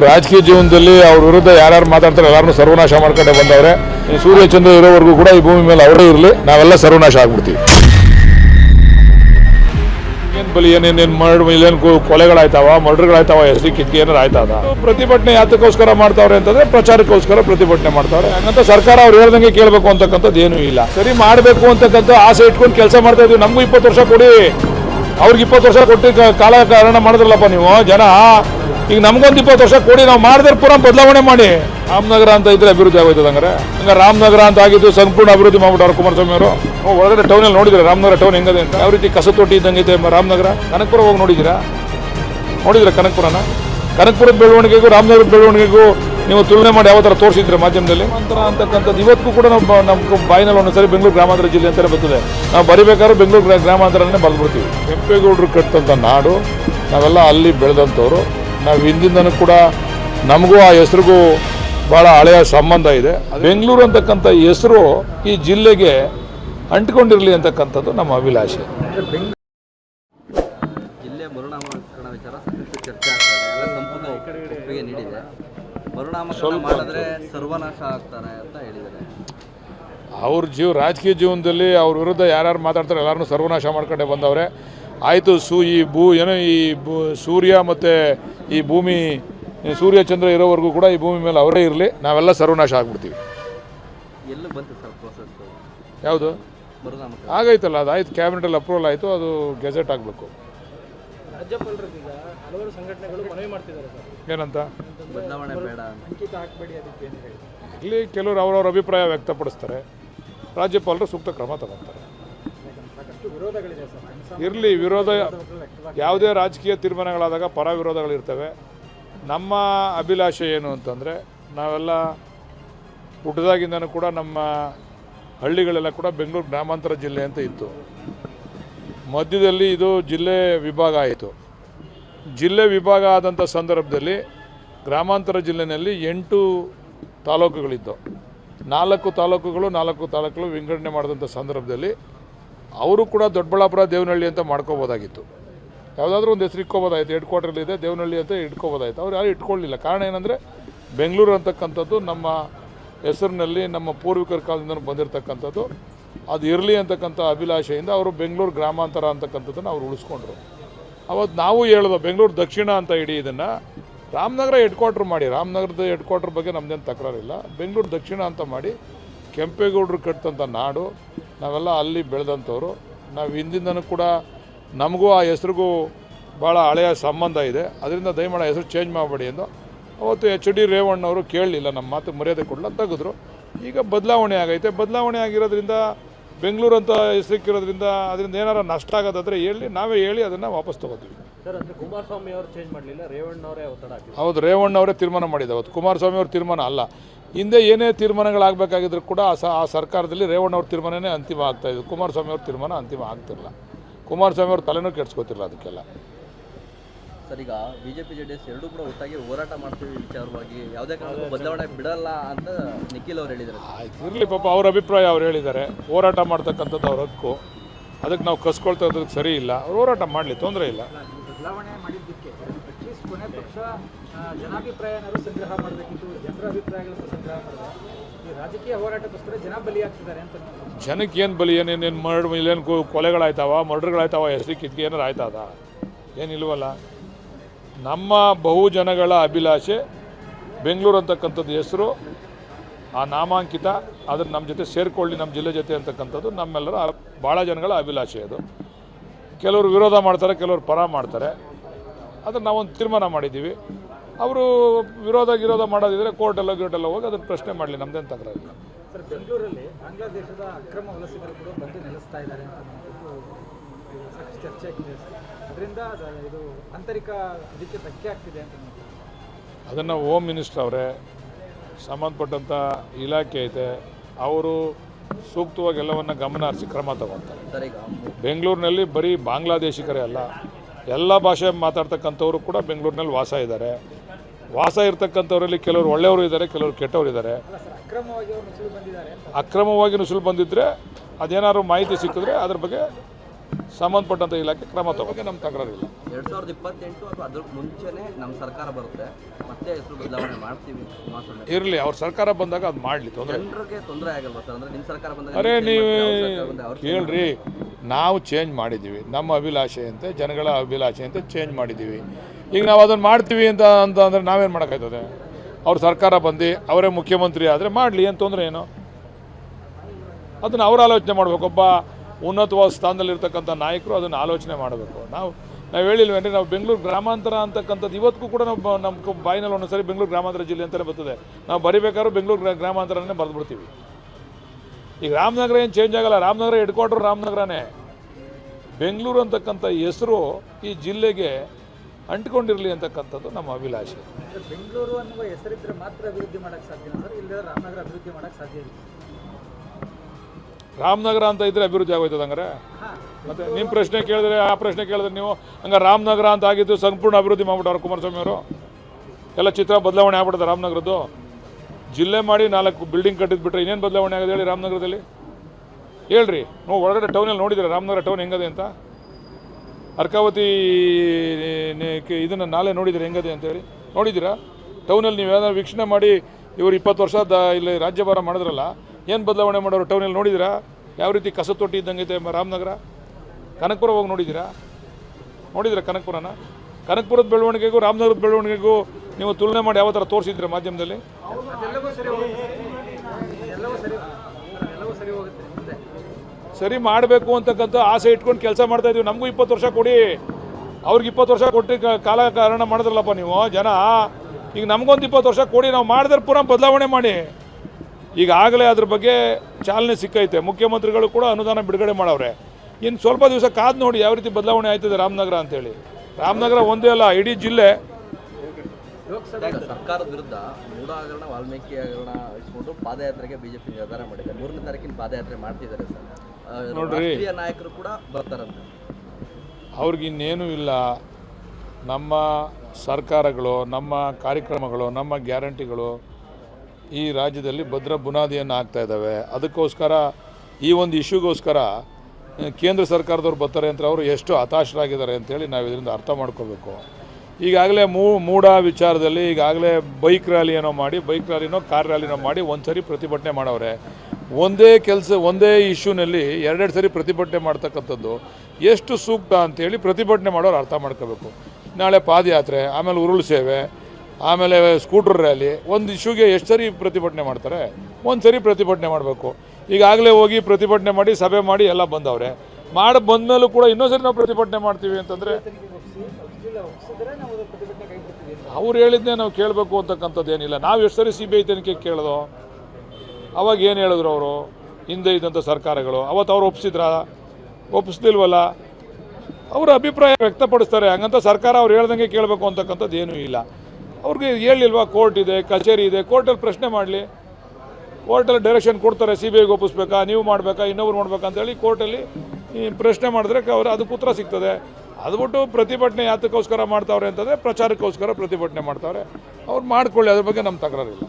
ರಾಜಕೀಯ ಜೀವನದಲ್ಲಿ ಅವ್ರ ವಿರುದ್ಧ ಯಾರ್ಯಾರು ಮಾತಾಡ್ತಾರೆ ಎಲ್ಲಾರನ್ನೂ ಸರ್ವನಾಶ ಮಾಡ್ಕೊಂಡೆ ಬಂದವ್ರೆ. ಈ ಸೂರ್ಯಚಂದ್ರ ಇರೋವರೆಗೂ ಕೂಡ ಈ ಭೂಮಿ ಮೇಲೆ ಅವರೇ ಇರಲಿ, ನಾವೆಲ್ಲ ಸರ್ವನಾಶ ಆಗ್ಬಿಡ್ತೀವಿ. ಬಲಿ ಏನೇನೇನು ಮರ್ಡ್ ಇಲ್ಲೇನು ಕೊಲೆಗಳಾಯ್ತಾವ, ಮರ್ಡರ್ಗಳಾಯ್ತಾವ, ಎಸ್ ಡಿ ಕಿತ್ಕೆ ಏನಾರು ಆಯ್ತದ? ಪ್ರತಿಭಟನೆ ಯಾತಕ್ಕೋಸ್ಕರ ಮಾಡ್ತಾವ್ರೆ ಅಂತಂದ್ರೆ ಪ್ರಚಾರಕ್ಕೋಸ್ಕರ ಪ್ರತಿಭಟನೆ ಮಾಡ್ತಾವ್ರೆ. ಹಂಗಂತ ಸರ್ಕಾರ ಅವ್ರು ಹೇಳ್ದಂಗೆ ಕೇಳಬೇಕು ಅಂತಕ್ಕಂಥದ್ದು ಏನೂ ಇಲ್ಲ. ಸರಿ ಮಾಡಬೇಕು ಅಂತಕ್ಕಂಥ ಆಸೆ ಇಟ್ಕೊಂಡು ಕೆಲಸ ಮಾಡ್ತಾ ಇದೀವಿ ನಮಗೂ ಇಪ್ಪತ್ತು ವರ್ಷ ಕೊಡಿ. ಅವ್ರಿಗೆ ಇಪ್ಪತ್ತು ವರ್ಷ ಕೊಟ್ಟು ಕಾಲ ಕಾರಣ ಮಾಡಿದ್ರಲ್ಲಪ್ಪ ನೀವು, ಜನ. ಈಗ ನಮ್ಗೊಂದು ಇಪ್ಪತ್ತು ವರ್ಷ ಕೊಡಿ, ನಾವು ಮಾಡಿದ್ರೆ ಪೂರ ಬದಲಾವಣೆ ಮಾಡಿ. ರಾಮನಗರ ಅಂತ ಇದ್ರೆ ಅಭಿವೃದ್ಧಿ ಆಗೋಯ್ತದೆ ಹಂಗಾರೆ. ಹಂಗ ರಾಮನಗರ ಅಂತ ಆಗಿದ್ದು ಸಂಪೂರ್ಣ ಅಭಿವೃದ್ಧಿ ಮಾಡ್ಬಿಟ್ಟವ್ರು ಕುಮಾರಸ್ವಾಮಿ ಅವರು. ಒಳಗಡೆ ಟೌನಲ್ಲಿ ನೋಡಿದ್ರೆ ರಾಮನಗರ ಟೌನ್ ಹೆಂಗದೆ ಅಂತ. ಯಾವ ರೀತಿ ಕಸ ತೊಟ್ಟಿ ಇದ್ದಂಗೈತೆ ರಾಮನಗರ? ಕನಕಪುರ ಹೋಗಿ ನೋಡಿದ್ದೀರಾ? ನೋಡಿದ್ರೆ ಕನಕಪುರನ? ಕನಕಪುರದ ಬೆಳವಣಿಗೆಗೂ, ರಾಮನಗರದ ಬೆಳವಣಿಗೆಗೂ ನೀವು ತುಲನೆ ಮಾಡಿ ಯಾವ ಥರ ತೋರಿಸಿದ್ರೆ ಮಾಧ್ಯಮದಲ್ಲಿ? ಒಂಥರ ಅಂತಕ್ಕಂಥದ್ದು. ಇವತ್ತಿಗೂ ಕೂಡ ನಾವು ನಮ್ಗೆ ನಮ್ಮ ಬಾಯಿನಲ್ಲಿ ಒಂದೊಂದ್ಸರಿ ಬೆಂಗಳೂರು ಗ್ರಾಮಾಂತರ ಜಿಲ್ಲೆ ಅಂತಲೇ ಬರ್ತದೆ. ನಾವು ಬರಿಬೇಕಾದ್ರೆ ಬೆಂಗಳೂರು ಗ್ರಾ- ಗ್ರಾಮಾಂತರನೇ ಬರೆದ್ಬಿಡ್ತೀವಿ ಕೆಂಪೇಗೌಡರು ಕಟ್ಟಂಥ ನಾಡು, ನಾವೆಲ್ಲ ಅಲ್ಲಿ ಬೆಳೆದಂಥವ್ರು. ನಾವು ಹಿಂದಿಂದನೂ ಕೂಡ ನಮಗೂ ಆ ಹೆಸರಿಗೂ ಭಾಳ ಹಳೆಯ ಸಂಬಂಧ ಇದೆ. ಬೆಂಗಳೂರು ಅಂತಕ್ಕಂಥ ಹೆಸರು ಈ ಜಿಲ್ಲೆಗೆ ಅಂಟಿಕೊಂಡಿರಲಿ ಅಂತಕ್ಕಂಥದ್ದು ನಮ್ಮ ಅಭಿಲಾಷೆ. ಜಿಲ್ಲೆ ಮರುನಾಮಕರಣ ವಿಚಾರ ಸಾಕಷ್ಟು ಚರ್ಚೆ ಆಗ್ತದೆ ಎಲ್ಲ ಸಂಪೂರ್ಣ ಒಪ್ಪಿಗೆ ನೀಡಿದೆ. ಮರುನಾಮಕರಣ ಮಾಡಿದ್ರೆ ಸರ್ವನಾಶ ಆಗ್ತಾರೆ ಅಂತ ಹೇಳಿದ್ದಾರೆ. ಅವ್ರ ಜೀವ ರಾಜಕೀಯ ಜೀವನದಲ್ಲಿ ಅವ್ರ ವಿರುದ್ಧ ಯಾರ್ಯಾರು ಮಾತಾಡ್ತಾರೆ ಎಲ್ಲರನ್ನೂ ಸರ್ವನಾಶ ಮಾಡ್ಕೊಂಡೆ ಬಂದವ್ರೆ. ಆಯಿತು ಸೂ ಈ ಭೂ ಏನೋ ಈ ಭೂ ಸೂರ್ಯ ಮತ್ತು ಈ ಭೂಮಿ ಸೂರ್ಯ ಚಂದ್ರ ಇರೋವರೆಗೂ ಕೂಡ ಈ ಭೂಮಿ ಮೇಲೆ ಅವರೇ ಇರಲಿ. ನಾವೆಲ್ಲ ಸರ್ವನಾಶ ಆಗ್ಬಿಡ್ತೀವಿ. ಎಲ್ಲಿ ಬಂತು ಸರ್ ಪ್ರೋಸೆಸ್ ಯಾವುದು? ಆಗೈತಲ್ಲ ಅದು ಆಯ್ತು. ಕ್ಯಾಬಿನೆಟಲ್ಲಿ ಅಪ್ರೂವಲ್ ಆಯಿತು ಅದು ಗೆಜೆಟ್ ಆಗಬೇಕು. ರಾಜ್ಯಪಾಲರಿಗೀಗ ಹಲವಾರು ಸಂಘಟನೆಗಳು ಮನವಿ ಮಾಡ್ತಿದ್ದಾರೆ ಸರ್. ಏನಂತ? ಇಲ್ಲಿ ಕೆಲವರು ಅವರವ್ರ ಅಭಿಪ್ರಾಯ ವ್ಯಕ್ತಪಡಿಸ್ತಾರೆ. ರಾಜ್ಯಪಾಲರು ಸೂಕ್ತ ಕ್ರಮ ತಗೊಳ್ತಾರೆ. ಇರಲಿ ವಿರೋಧ ಯಾವುದೇ ರಾಜಕೀಯ ತೀರ್ಮಾನಗಳಾದಾಗ ಪರ ವಿರೋಧಗಳಿರ್ತವೆ ನಮ್ಮ ಅಭಿಲಾಷೆ ಏನು ಅಂತಂದರೆ ನಾವೆಲ್ಲ ಹುಟ್ಟದಾಗಿಂದನೂ ಕೂಡ ನಮ್ಮ ಹಳ್ಳಿಗಳೆಲ್ಲ ಕೂಡ ಬೆಂಗಳೂರು ಗ್ರಾಮಾಂತರ ಜಿಲ್ಲೆ ಅಂತ ಇತ್ತು. ಮಧ್ಯದಲ್ಲಿ ಇದು ಜಿಲ್ಲೆ ವಿಭಾಗ ಆಯಿತು. ಜಿಲ್ಲೆ ವಿಭಾಗ ಆದಂಥ ಸಂದರ್ಭದಲ್ಲಿ ಗ್ರಾಮಾಂತರ ಜಿಲ್ಲೆಯಲ್ಲಿ ಎಂಟು ತಾಲೂಕುಗಳಿದ್ದವು. ನಾಲ್ಕು ತಾಲೂಕುಗಳು ನಾಲ್ಕು ತಾಲೂಕುಗಳು ವಿಂಗಡಣೆ ಮಾಡಿದಂಥ ಸಂದರ್ಭದಲ್ಲಿ ಅವರು ಕೂಡ ದೊಡ್ಡಬಳ್ಳಾಪುರ ದೇವನಹಳ್ಳಿ ಅಂತ ಮಾಡ್ಕೋಬೋದಾಗಿತ್ತು. ಯಾವುದಾದ್ರೂ ಒಂದು ಹೆಸರು ಇಟ್ಕೋಬೋದಾಯಿತು ಹೆಡ್ ಕ್ವಾರ್ಟರ್ಲಿದೆ ದೇವನಹಳ್ಳಿ ಅಂತ ಇಟ್ಕೋಬೋದಾಯಿತು. ಅವ್ರು ಯಾರು ಇಟ್ಕೊಳ್ಳಿಲ್ಲ ಕಾರಣ ಏನಂದರೆ, ಬೆಂಗಳೂರು ಅಂತಕ್ಕಂಥದ್ದು ನಮ್ಮ ಹೆಸರಿನಲ್ಲಿ ನಮ್ಮ ಪೂರ್ವಿಕರ ಕಾಲದಿಂದ ಬಂದಿರತಕ್ಕಂಥದ್ದು. ಅದು ಇರಲಿ ಅಂತಕ್ಕಂಥ ಅಭಿಲಾಷೆಯಿಂದ ಅವರು ಬೆಂಗಳೂರು ಗ್ರಾಮಾಂತರ ಅಂತಕ್ಕಂಥದ್ದನ್ನು ಅವ್ರು ಉಳಿಸ್ಕೊಂಡ್ರು. ಅವತ್ತು ನಾವು ಹೇಳೋದು, ಬೆಂಗಳೂರು ದಕ್ಷಿಣ ಅಂತ ಇಡೀ ಇದನ್ನು ರಾಮನಗರ ಹೆಡ್ ಕ್ವಾರ್ಟರ್ ಮಾಡಿ. ರಾಮನಗರದ ಹೆಡ್ ಕ್ವಾರ್ಟರ್ ಬಗ್ಗೆ ನಮ್ಮದೇನು ತಕರಾರಿಲ್ಲ. ಬೆಂಗಳೂರು ದಕ್ಷಿಣ ಅಂತ ಮಾಡಿ ಕೆಂಪೇಗೌಡರು ಕಟ್ಟಿದಂಥ ನಾಡು, ನಾವೆಲ್ಲ ಅಲ್ಲಿ ಬೆಳೆದಂಥವ್ರು. ನಾವು ಹಿಂದಿಂದನೂ ಕೂಡ ನಮಗೂ ಆ ಹೆಸ್ರಿಗೂ ಭಾಳ ಹಳೆಯ ಸಂಬಂಧ ಇದೆ. ಅದರಿಂದ ದಯಮಾಡಿ ಹೆಸರು ಚೇಂಜ್ ಮಾಡಬೇಡಿ ಎಂದು ಅವತ್ತು ಎಚ್ ಡಿ ರೇವಣ್ಣವರು ಕೇಳಲಿಲ್ಲ, ನಮ್ಮ ಮಾತು ಮರ್ಯಾದೆ ಕೊಡಲ್ಲ ತೆಗೆದ್ರು. ಈಗ ಬದಲಾವಣೆ ಆಗೈತೆ. ಬದಲಾವಣೆ ಆಗಿರೋದ್ರಿಂದ ಬೆಂಗಳೂರು ಅಂತ ಹೆಸರಿಕ್ಕಿರೋದ್ರಿಂದ ಅದರಿಂದ ಏನಾರ ನಷ್ಟ ಆಗೋದಾದ್ರೆ ಹೇಳಿ ನಾವೇ ಹೇಳಿ ಅದನ್ನು ವಾಪಸ್ ತೊಗೋತೀವಿ. ಸರ್ ಅಂದ್ರೆ ಕುಮಾರಸ್ವಾಮಿ ಅವರು ಚೇಂಜ್ ಮಾಡಲಿಲ್ಲ ರೇವಣ್ಣವರೇ ಒತ್ತಡ ಹಾಕಿದ್ರು. ಹೌದು ರೇವಣ್ಣ ಅವರೇ ತೀರ್ಮಾನ ಮಾಡಿದ್ದು. ಅವತ್ತು ಕುಮಾರಸ್ವಾಮಿ ಅವ್ರ ತೀರ್ಮಾನ ಅಲ್ಲ. ಹಿಂದೆ ಏನೇ ತೀರ್ಮಾನಗಳಾಗಬೇಕಾಗಿದ್ರು ಕೂಡ ಆ ಸರ್ಕಾರದಲ್ಲಿ ರೇವಣ್ಣ ಅವ್ರ ತೀರ್ಮಾನನೇ ಅಂತಿಮ ಆಗ್ತಾ ಇದ್ದು. ಕುಮಾರಸ್ವಾಮಿ ಅವ್ರ ತೀರ್ಮಾನ ಅಂತಿಮ ಆಗ್ತಿಲ್ಲ ಕುಮಾರಸ್ವಾಮಿ ಅವ್ರ ತಲೆನೂ ಕೆಡ್ಸ್ಕೊತಿರಲ್ಲ ಅದಕ್ಕೆಲ್ಲ. ಸರ್ ಈಗ ಬಿಜೆಪಿ ಜೆ ಡಿ ಎಸ್ ಎರಡೂ ಕೂಡ ಒಟ್ಟಾಗಿ ಹೋರಾಟ ಮಾಡ್ತೀವಿ ವಿಚಾರವಾಗಿ. ಯಾವುದೇ ಕಾರಣಕ್ಕೂ ಬದಲಾವಣೆ ಬಿಡಲ್ಲ ಅಂತ ನಿಖಿಲ್ ಅವ್ರು ಹೇಳಿದ್ದಾರೆ. ಆಯ್ತು ಇರಲಿ ಪಾಪ ಅವ್ರ ಅಭಿಪ್ರಾಯ ಅವ್ರು ಹೇಳಿದ್ದಾರೆ. ಹೋರಾಟ ಮಾಡ್ತಕ್ಕಂಥದ್ದು ಅವ್ರ ಹಕ್ಕು. ಅದಕ್ಕೆ ನಾವು ಕಸ್ಕೊಳ್ತಾ ಇರೋದಕ್ಕೆ ಸರಿ ಇಲ್ಲ. ಅವ್ರು ಹೋರಾಟ ಮಾಡಲಿ ತೊಂದರೆ ಇಲ್ಲ. ಬದಲಾವಣೆ ಮಾಡಿದ್ದಕ್ಕೆ ಅಟ್ಲೀಸ್ಟ್ ಕೊನೆ ಪಕ್ಷ ಸಂಗ್ರಹ ಮಾಡಬೇಕಿತ್ತು ಜನರ ಅಭಿಪ್ರಾಯಗಳನ್ನು ಸಂಗ್ರಹ ಮಾಡಿದ್ರೆ ಈ ರಾಜಕೀಯ ಹೋರಾಟಕ್ಕೋಸ್ಕರ ಜನ ಬಲಿಯಾಗ್ತಿದ್ದಾರೆ ಅಂತ ಜನಕ್ಕೆ ಏನು ಬಲಿ ಏನೇನೇನು ಮರ್ಡ್ ಇಲ್ಲೇನು ಕೊಲೆಗಳಾಯ್ತಾವ ಮರ್ಡರ್ಗಳಾಯ್ತಾವ ಹೆಸರಿಗೆ ಕಿತ್ಕೆ ಏನಾರು ಆಯ್ತದ? ಏನಿಲ್ವಲ್ಲ. ನಮ್ಮ ಬಹುಜನಗಳ ಅಭಿಲಾಷೆ, ಬೆಂಗಳೂರು ಅಂತಕ್ಕಂಥದ್ದು ಹೆಸರು, ಆ ನಾಮಾಂಕಿತ, ಅದ್ರ ನಮ್ಮ ಜೊತೆ ಸೇರಿಕೊಳ್ಳಿ, ನಮ್ಮ ಜಿಲ್ಲೆ ಜೊತೆ ಅಂತಕ್ಕಂಥದ್ದು ನಮ್ಮೆಲ್ಲರ ಭಾಳ ಜನಗಳ ಅಭಿಲಾಷೆ ಅದು. ಕೆಲವರು ವಿರೋಧ ಮಾಡ್ತಾರೆ, ಕೆಲವರು ಪರ ಮಾಡ್ತಾರೆ. ಅದನ್ನು ನಾವೊಂದು ತೀರ್ಮಾನ ಮಾಡಿದ್ದೀವಿ. ಅವರು ವಿರೋಧ, ಗಿರೋಧ ಮಾಡೋದಿದ್ರೆ ಕೋರ್ಟೆಲ್ಲ ಎಲ್ಲ ಹೋಗಿ ಅದನ್ನು ಪ್ರಶ್ನೆ ಮಾಡಲಿ ನಮ್ಮದೇನು ತಕರಾರಿಲ್ಲ ಸರ್, ಬೆಂಗಳೂರಲ್ಲಿ ಅಕ್ರಮ ವಲಸಿಗರು ಕೂಡ ಬಂದು ನೆಲೆಸ್ತಾ ಇದ್ದಾರೆ ಚರ್ಚೆ ಅದರಿಂದ ಅದು- ಇದು ಆಂತರಿಕ ಇದಕ್ಕೆ ಧಕ್ಕೆ ಆಗ್ತಿದೆ ಅಂತ ನಾನು ಅದನ್ನು ಹೋಮ್ ಮಿನಿಸ್ಟರ್ ಅವರೇ ಸಂಬಂಧಪಟ್ಟಂಥ ಇಲಾಖೆ ಐತೆ ಅವರು ಸೂಕ್ತವಾಗಿ ಎಲ್ಲವನ್ನು ಗಮನ ಹರಿಸಿ ಕ್ರಮ ತಗೊಳ್ತಾರೆ ಸರ್ ಈಗ ಬೆಂಗಳೂರಿನಲ್ಲಿ ಬರೀ ಬಾಂಗ್ಲಾದೇಶಿಕರೇ ಅಲ್ಲ ಎಲ್ಲ ಭಾಷೆ ಮಾತಾಡ್ತಕ್ಕಂಥವ್ರು ಕೂಡ ಬೆಂಗಳೂರಿನಲ್ಲಿ ವಾಸ ಇದ್ದಾರೆ ವಾಸ ಇರ್ತಕ್ಕಂಥವರಲ್ಲಿ ಕೆಲವರು ಒಳ್ಳೆಯವರು ಇದ್ದಾರೆ ಕೆಲವರು ಕೆಟ್ಟವರು ಇದ್ದಾರೆ ಅಕ್ರಮವಾಗಿ ನುಸುಳು ಬಂದಿದ್ದರೆ ಅದೇನಾದ್ರು ಮಾಹಿತಿ ಸಿಕ್ಕಿದ್ರೆ ಅದ್ರ ಬಗ್ಗೆ ಸಂಬಂಧಪಟ್ಟಂಥ ಇಲಾಖೆ ಕ್ರಮ ತಗೋಕೆ ನಮ್ಮ ತಗೊಳ್ಳೋದಿಲ್ಲ ಎರಡ್ ಸಾವಿರದ ಇಪ್ಪತ್ತೆಂಟು ಅಥವಾ ಅದ್ರ ಮುಂಚೆನೆ ನಮ್ಮ ಸರ್ಕಾರ ಬರುತ್ತೆ ಮತ್ತೆ ಹೆಸರು ಬದಲಾವಣೆ ಮಾಡ್ತೀವಿ ಕುಮಾರಸ್ವಾಮಿ. ಇರಲಿ ಅವ್ರ ಸರ್ಕಾರ ಬಂದಾಗ ಅದು ಮಾಡಲಿ ತೊಂದರೆ ಜನರಿಗೆ ತೊಂದರೆ ಆಗಲ್ವಾ ಸರ್? ಅಂದ್ರೆ ನಿಮ್ಮ ಸರ್ಕಾರ ಬಂದಾಗ ಅರೆ ನೀವು ಕೇಳ್ರಿ ನಾವು ಚೇಂಜ್ ಮಾಡಿದ್ದೀವಿ. ನಮ್ಮ ಅಭಿಲಾಷೆಯಂತೆ ಜನಗಳ ಅಭಿಲಾಷೆಯಂತೆ ಚೇಂಜ್ ಮಾಡಿದ್ದೀವಿ. ಈಗ ನಾವು ಅದನ್ನು ಮಾಡ್ತೀವಿ ಅಂತ ಅಂತ ಅಂದರೆ ನಾವೇನು ಮಾಡೋಕ್ಕಾಯ್ತದೆ? ಅವ್ರ ಸರ್ಕಾರ ಬಂದು ಅವರೇ ಮುಖ್ಯಮಂತ್ರಿ ಆದರೆ ಮಾಡಲಿ ಏನು ತೊಂದರೆ ಏನು? ಅದನ್ನು ಅವ್ರು ಆಲೋಚನೆ ಮಾಡಬೇಕು ಒಬ್ಬ ಉನ್ನತವಾದ ಸ್ಥಾನದಲ್ಲಿರ್ತಕ್ಕಂಥ ನಾಯಕರು ಅದನ್ನು ಆಲೋಚನೆ ಮಾಡಬೇಕು. ನಾವು ನಾವು ಹೇಳಿಲ್ವೇನ್ರಿ ನಾವು ಬೆಂಗಳೂರು ಗ್ರಾಮಾಂತರ ಅಂತಕ್ಕಂಥದ್ದು ಇವತ್ತಿಗೂ ಕೂಡ ನಾವು ನಮ್ಮ ಬಾಯಿನಲ್ಲಿ ಒಂದೊಂದ್ಸರಿ ಬೆಂಗಳೂರು ಗ್ರಾಮಾಂತರ ಜಿಲ್ಲೆ ಅಂತಲೇ ಬರ್ತದೆ. ನಾವು ಬರಿಬೇಕಾದ್ರೂ ಬೆಂಗಳೂರು ಗ್ರಾ- ಗ್ರಾಮಾಂತರನೇ ಬರೆದ್ಬಿಡ್ತೀವಿ. ಈಗ ರಾಮನಗರ ಏನು ಚೇಂಜ್ ಆಗಲ್ಲ. ರಾಮನಗರ ಹೆಡ್ ಕ್ವಾರ್ಟರ್ ರಾಮನಗರನೇ. ಬೆಂಗಳೂರು ಅಂತಕ್ಕಂಥ ಹೆಸರು ಈ ಜಿಲ್ಲೆಗೆ ಅಂಟ್ಕೊಂಡಿರಲಿ ಅಂತಕ್ಕಂಥದ್ದು ನಮ್ಮ ಅಭಿಲಾಷೆ. ಬೆಂಗಳೂರು ಅನ್ನುವ ಹೆಸರಿದ್ರೆ ಮಾತ್ರ ಅಭಿವೃದ್ಧಿ ಮಾಡೋಕ್ಕೆ ಸಾಧ್ಯ ಸರ್ ಇಲ್ಲದ್ರೆ ರಾಮನಗರ ಅಭಿವೃದ್ಧಿ ಮಾಡೋಕ್ಕೆ ಸಾಧ್ಯ ಇಲ್ಲ. ರಾಮನಗರ ಅಂತ ಇದ್ರೆ ಅಭಿವೃದ್ಧಿ ಆಗೋಯ್ತದೆ ಹಂಗಾರೆ? ಮತ್ತೆ ನಿಮ್ಮ ಪ್ರಶ್ನೆ ಕೇಳಿದ್ರೆ ಆ ಪ್ರಶ್ನೆ ಕೇಳಿದ್ರೆ ನೀವು ಹಂಗ ರಾಮನಗರ ಅಂತ ಆಗಿದ್ದು ಸಂಪೂರ್ಣ ಅಭಿವೃದ್ಧಿ ಮಾಡ್ಬಿಟ್ಟವ್ರು ಕುಮಾರಸ್ವಾಮಿ ಅವರು? ಎಲ್ಲ ಚಿತ್ರ ಬದಲಾವಣೆ ಆಗ್ಬಿಡ್ತಾರೆ ರಾಮನಗರದ್ದು. ಜಿಲ್ಲೆ ಮಾಡಿ ನಾಲ್ಕು ಬಿಲ್ಡಿಂಗ್ ಕಟ್ಟಿದ್ಬಿಟ್ರೆ ಇನ್ನೇನು ಬದಲಾವಣೆ ಆಗಿದೆ ಹೇಳಿ ರಾಮನಗರದಲ್ಲಿ? ಹೇಳ್ರಿ, ನೀವು ಒಳಗಡೆ ಟೌನಲ್ಲಿ ನೋಡಿದ್ರೆ ರಾಮನಗರ ಟೌನ್ ಹೆಂಗದೆ ಅಂತ? ಅರ್ಕಾವತಿ ಇದನ್ನು ನಾಳೆ ನೋಡಿದ್ರೆ ಹೆಂಗದೆ ಅಂತೇಳಿ ನೋಡಿದ್ದೀರಾ? ಟೌನಲ್ಲಿ ನೀವು ಯಾವ್ದಾದ್ರು ವೀಕ್ಷಣೆ ಮಾಡಿ ಇವರು ಇಪ್ಪತ್ತು ವರ್ಷ ಇಲ್ಲಿ ರಾಜ್ಯಭಾರ ಮಾಡಿದ್ರಲ್ಲ ಏನು ಬದಲಾವಣೆ ಮಾಡೋರು? ಟೌನಲ್ಲಿ ನೋಡಿದ್ದೀರಾ ಯಾವ ರೀತಿ ಕಸ ತೊಟ್ಟಿ ಇದ್ದಂಗೈತೆ ರಾಮನಗರ? ಕನಕಪುರ ಹೋಗಿ ನೋಡಿದ್ದೀರಾ ನೋಡಿದ್ದೀರಾ ಕನಕಪುರನ? ಕನಕಪುರದ ಬೆಳವಣಿಗೆಗೂ ರಾಮನಗರದ ಬೆಳವಣಿಗೆಗೂ ನೀವು ತುಲನೆ ಮಾಡಿ ಯಾವ ಥರ ತೋರಿಸಿದ್ರೆ ಮಾಧ್ಯಮದಲ್ಲಿ? ಸರಿ ಮಾಡಬೇಕು ಅಂತಕ್ಕಂಥ ಆಸೆ ಇಟ್ಕೊಂಡು ಕೆಲಸ ಮಾಡ್ತಾ ಇದೀವಿ. ನಮಗೂ ಇಪ್ಪತ್ತು ವರ್ಷ ಕೊಡಿ. ಅವ್ರಿಗೆ ಇಪ್ಪತ್ತು ವರ್ಷ ಕೊಟ್ಟು ಕಾಲ ಕಾರಣ ಮಾಡಿದ್ರಲ್ಲಪ್ಪ ನೀವು, ಜನ. ಈಗ ನಮಗೊಂದು ಇಪ್ಪತ್ತು ವರ್ಷ ಕೊಡಿ. ನಾವು ಮಾಡಿದ್ರೆ ಪೂರ ಬದಲಾವಣೆ ಮಾಡಿ. ಈಗಾಗಲೇ ಅದ್ರ ಬಗ್ಗೆ ಚಾಲನೆ ಸಿಕ್ಕೈತೆ. ಮುಖ್ಯಮಂತ್ರಿಗಳು ಕೂಡ ಅನುದಾನ ಬಿಡುಗಡೆ ಮಾಡವ್ರೆ. ಇನ್ನು ಸ್ವಲ್ಪ ದಿವಸ ಕಾದು ನೋಡಿ ಯಾವ ರೀತಿ ಬದಲಾವಣೆ ಆಯ್ತದೆ ರಾಮನಗರ ಅಂತೇಳಿ. ರಾಮನಗರ ಒಂದೇ ಅಲ್ಲ ಇಡೀ ಜಿಲ್ಲೆ. ಸರ್ಕಾರದ ವಿರುದ್ಧ ಮೂಢ ಹಗರಣ ವಾಲ್ಮೀಕಿ ಹಗರಣ ಇಟ್ಕೊಂಡು ಪಾದಯಾತ್ರೆಗೆ ಬಿಜೆಪಿ ನಿರ್ಧಾರ ಮಾಡಿದೆ. ಮೂರನೇ ತಾರೀಕಿನ ಪಾದಯಾತ್ರೆ ಮಾಡ್ತಿದ್ದಾರೆ ಸರ್. ನೋಡ್ರಿ. ನಾಯಕರು ಕೂಡ ಬರ್ತಾರಂತೆ. ಇನ್ನೇನು ಇಲ್ಲ. ನಮ್ಮ ಸರ್ಕಾರಗಳು ನಮ್ಮ ಕಾರ್ಯಕ್ರಮಗಳು ನಮ್ಮ ಗ್ಯಾರಂಟಿಗಳು ಈ ರಾಜ್ಯದಲ್ಲಿ ಭದ್ರ ಬುನಾದಿಯನ್ನು ಆಗ್ತಾ ಇದ್ದಾವೆ. ಅದಕ್ಕೋಸ್ಕರ ಈ ಒಂದು ಇಶ್ಯೂಗೋಸ್ಕರ ಕೇಂದ್ರ ಸರ್ಕಾರದವ್ರು ಬರ್ತಾರೆ ಅಂತ ಅವರು ಎಷ್ಟು ಹತಾಶರಾಗಿದ್ದಾರೆ ಅಂತೇಳಿ ನಾವು ಇದರಿಂದ ಅರ್ಥ ಮಾಡ್ಕೋಬೇಕು. ಈಗಾಗಲೇ ಮೂ, ಮೂಡ ವಿಚಾರದಲ್ಲಿ ಈಗಾಗಲೇ ಬೈಕ್ ರ್ಯಾಲಿ ಏನೋ ಮಾಡಿ, ಬೈಕ್ ರ್ಯಾಲಿನೋ ಕಾರ್ ರ್ಯಾಲಿನೋ ಮಾಡಿ ಒಂದು ಸರಿ ಪ್ರತಿಭಟನೆ ಮಾಡವ್ರೆ. ಒಂದೇ ಕೆಲಸ, ಒಂದೇ ಇಶ್ಯೂನಲ್ಲಿ ಎರಡೆರಡು ಸರಿ ಪ್ರತಿಭಟನೆ ಮಾಡ್ತಕ್ಕಂಥದ್ದು ಎಷ್ಟು ಸೂಕ್ತ ಅಂತೇಳಿ ಪ್ರತಿಭಟನೆ ಮಾಡೋರು ಅರ್ಥ ಮಾಡ್ಕೋಬೇಕು. ನಾಳೆ ಪಾದಯಾತ್ರೆ, ಆಮೇಲೆ ಉರುಳು ಸೇವೆ ಆಮೇಲೆ ಸ್ಕೂಟರ್ ರ್ಯಾಲಿ ಒಂದು ಇಶ್ಯೂಗೆ ಎಷ್ಟು ಸರಿ ಪ್ರತಿಭಟನೆ ಮಾಡ್ತಾರೆ, ಒಂದು ಸರಿ ಪ್ರತಿಭಟನೆ ಮಾಡಬೇಕು. ಈಗಾಗಲೇ ಹೋಗಿ ಪ್ರತಿಭಟನೆ ಮಾಡಿ, ಸಭೆ ಮಾಡಿ ಎಲ್ಲ ಬಂದವ್ರೆ. ಮಾಡಿ ಬಂದಮೇಲೂ ಕೂಡ ಇನ್ನೊಂದ್ಸರಿ ನಾವು ಪ್ರತಿಭಟನೆ ಮಾಡ್ತೀವಿ ಅಂತಂದರೆ ಅವ್ರು ಹೇಳಿದ್ನೇ ನಾವು ಕೇಳಬೇಕು ಅಂತಕ್ಕಂಥದ್ದು ಏನಿಲ್ಲ ನಾವು ಎಷ್ಟು ಸರಿ ಸಿ ಬಿ ಐ ತನಿಖೆ ಕೇಳೋದು, ಅವಾಗ ಏನು ಹೇಳಿದ್ರು ಅವರು? ಹಿಂದೆ ಇದ್ದಂಥ ಸರ್ಕಾರಗಳು. ಅವತ್ತು ಅವ್ರು ಒಪ್ಪಿಸಿದ್ರ ಒಪ್ಪಿಸ್ದಿಲ್ವಲ್ಲ ಅವರ ಅಭಿಪ್ರಾಯ ವ್ಯಕ್ತಪಡಿಸ್ತಾರೆ. ಹಂಗಂತ ಸರ್ಕಾರ ಅವ್ರು ಹೇಳ್ದಂಗೆ ಕೇಳಬೇಕು ಅಂತಕ್ಕಂಥದ್ದು ಏನೂ ಇಲ್ಲ. ಅವ್ರಿಗೆ ಹೇಳಿಲ್ವಾ ಕೋರ್ಟ್ ಇದೆ, ಕಚೇರಿ ಇದೆ ಕೋರ್ಟಲ್ಲಿ ಪ್ರಶ್ನೆ ಮಾಡಲಿ. ಕೋರ್ಟಲ್ಲಿ ಡೈರೆಕ್ಷನ್ ಕೊಡ್ತಾರೆ ಸಿ ಬಿ ಐಗೆ ಒಪ್ಪಿಸ್ಬೇಕಾ, ನೀವು ಮಾಡಬೇಕಾ, ಇನ್ನೊಬ್ರು ಮಾಡ್ಬೇಕಂತೇಳಿ ಕೋರ್ಟಲ್ಲಿ ಈ ಪ್ರಶ್ನೆ ಮಾಡಿದ್ರೆ ಅವ್ರು ಅದಕ್ಕೆ ಉತ್ತರ ಸಿಗ್ತದೆ. ಅದು ಬಿಟ್ಟು ಪ್ರತಿಭಟನೆ ಯಾತಕ್ಕೋಸ್ಕರ ಮಾಡ್ತಾವ್ರೆ ಅಂತಂದರೆ ಪ್ರಚಾರಕ್ಕೋಸ್ಕರ ಪ್ರತಿಭಟನೆ ಮಾಡ್ತಾವ್ರೆ. ಅವ್ರು ಮಾಡ್ಕೊಳ್ಳಿ, ಅದ್ರ ಬಗ್ಗೆ ನಮ್ಮ ತಕರಾರಿಲ್ಲ.